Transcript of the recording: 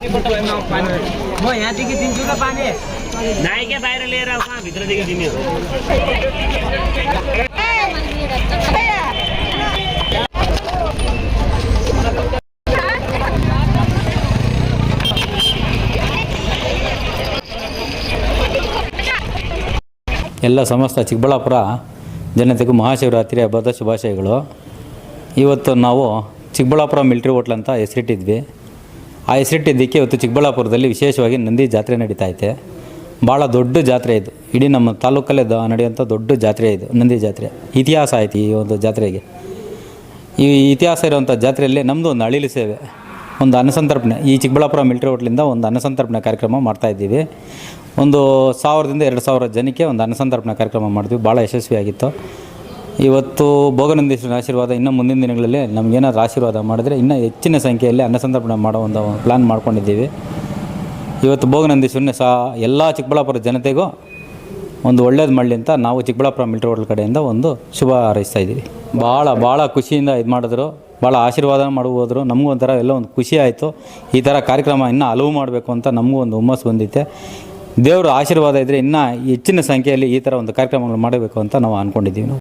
म यहाँदेखि दिन्छु त पानी नायिका बाहिर लिएर आऊ कहाँ भित्रदेखि दिने हो ಎಲ್ಲ ಸಮಸ್ತ ಚಿಕ್ಕಬಳ್ಳಾಪುರ ಜನತೆಗೂ ಮಹಾಶಿವರಾತ್ರಿ ಹಬ್ಬದ ಶುಭಾಶಯಗಳು ಇವತ್ತು ನಾವು ಚಿಕ್ಕಬಳ್ಳಾಪುರ ಮಿಲ್ಟ್ರಿ ಹೋಟ್ಲ್ ಅಂತ ಹೆಸರಿಟ್ಟಿದ್ವಿ ಆ ಹೆಸರಿಟ್ಟಿದ್ದಕ್ಕೆ ಇವತ್ತು ಚಿಕ್ಕಬಳ್ಳಾಪುರದಲ್ಲಿ ವಿಶೇಷವಾಗಿ ನಂದಿ ಜಾತ್ರೆ ನಡೀತಾ ಐತೆ. ಭಾಳ ದೊಡ್ಡ ಜಾತ್ರೆ ಇದು. ಇಡೀ ನಮ್ಮ ತಾಲೂಕಲ್ಲೇ ದ ನಡೆಯುವಂಥ ದೊಡ್ಡ ಜಾತ್ರೆ ಇದು, ನಂದಿ ಜಾತ್ರೆ. ಇತಿಹಾಸ ಆಯ್ತು ಈ ಒಂದು ಜಾತ್ರೆಗೆ. ಈ ಇತಿಹಾಸ ಇರುವಂಥ ಜಾತ್ರೆಯಲ್ಲಿ ನಮ್ಮದು ಒಂದು ಅಳಿಲು ಸೇವೆ. ಒಂದು ಅನ್ನಸಂತರ್ಪಣೆ ಈ ಚಿಕ್ಕಬಳ್ಳಾಪುರ ಮಿಲ್ಟ್ರಿ ಹೋಟ್ಲಿಂದ ಒಂದು ಅನ್ನಸಂತರ್ಪಣೆ ಕಾರ್ಯಕ್ರಮ ಮಾಡ್ತಾ ಇದ್ದೀವಿ. ಒಂದು ಸಾವಿರದಿಂದ ಎರಡು ಸಾವಿರ ಜನಕ್ಕೆ ಒಂದು ಅನ್ನಸಂತರ್ಪಣೆ ಕಾರ್ಯಕ್ರಮ ಮಾಡಿದ್ವಿ ಭಾಳ ಯಶಸ್ವಿಯಾಗಿತ್ತು. ಇವತ್ತು ಭೋಗನಂದೀಶ್ವರನ ಆಶೀರ್ವಾದ ಇನ್ನೂ ಮುಂದಿನ ದಿನಗಳಲ್ಲಿ ನಮಗೇನಾದ್ರು ಆಶೀರ್ವಾದ ಮಾಡಿದ್ರೆ ಇನ್ನೂ ಹೆಚ್ಚಿನ ಸಂಖ್ಯೆಯಲ್ಲಿ ಅನ್ನಸಂತರ್ಪಣೆ ಮಾಡೋ ಒಂದು ಪ್ಲ್ಯಾನ್ ಮಾಡ್ಕೊಂಡಿದ್ದೀವಿ. ಇವತ್ತು ಭೋಗನಂದೀಶ್ವರನ ಸಹ ಎಲ್ಲ ಚಿಕ್ಕಬಳ್ಳಾಪುರ ಜನತೆಗೂ ಒಂದು ಒಳ್ಳೇದು ಮಾಡಲಿ ಅಂತ ನಾವು ಚಿಕ್ಕಬಳ್ಳಾಪುರ ಮಿಲ್ಟ್ರಿ ಹೋಟ್ಲ್ ಕಡೆಯಿಂದ ಒಂದು ಶುಭ ಹಾರೈಸ್ತಾ ಇದ್ದೀವಿ. ಭಾಳ ಭಾಳ ಖುಷಿಯಿಂದ ಇದು ಮಾಡಿದ್ರು, ಭಾಳ ಆಶೀರ್ವಾದ ಮಾಡಿ ಹೋದ್ರು ನಮಗೂ ಒಂಥರ ಎಲ್ಲ ಒಂದು ಖುಷಿ ಆಯಿತು. ಈ ಥರ ಕಾರ್ಯಕ್ರಮ ಇನ್ನೂ ಹಲವು ಮಾಡಬೇಕು ಅಂತ ನಮಗೂ ಒಂದು ಹುಮ್ಮಸ್ಸು ಬಂದಿತ್ತೆ. ದೇವರ ಆಶೀರ್ವಾದ ಇದ್ದರೆ ಇನ್ನೂ ಹೆಚ್ಚಿನ ಸಂಖ್ಯೆಯಲ್ಲಿ ಈ ಥರ ಒಂದು ಕಾರ್ಯಕ್ರಮಗಳು ಮಾಡಬೇಕು ಅಂತ ನಾವು ಅಂದ್ಕೊಂಡಿದ್ದೀವಿ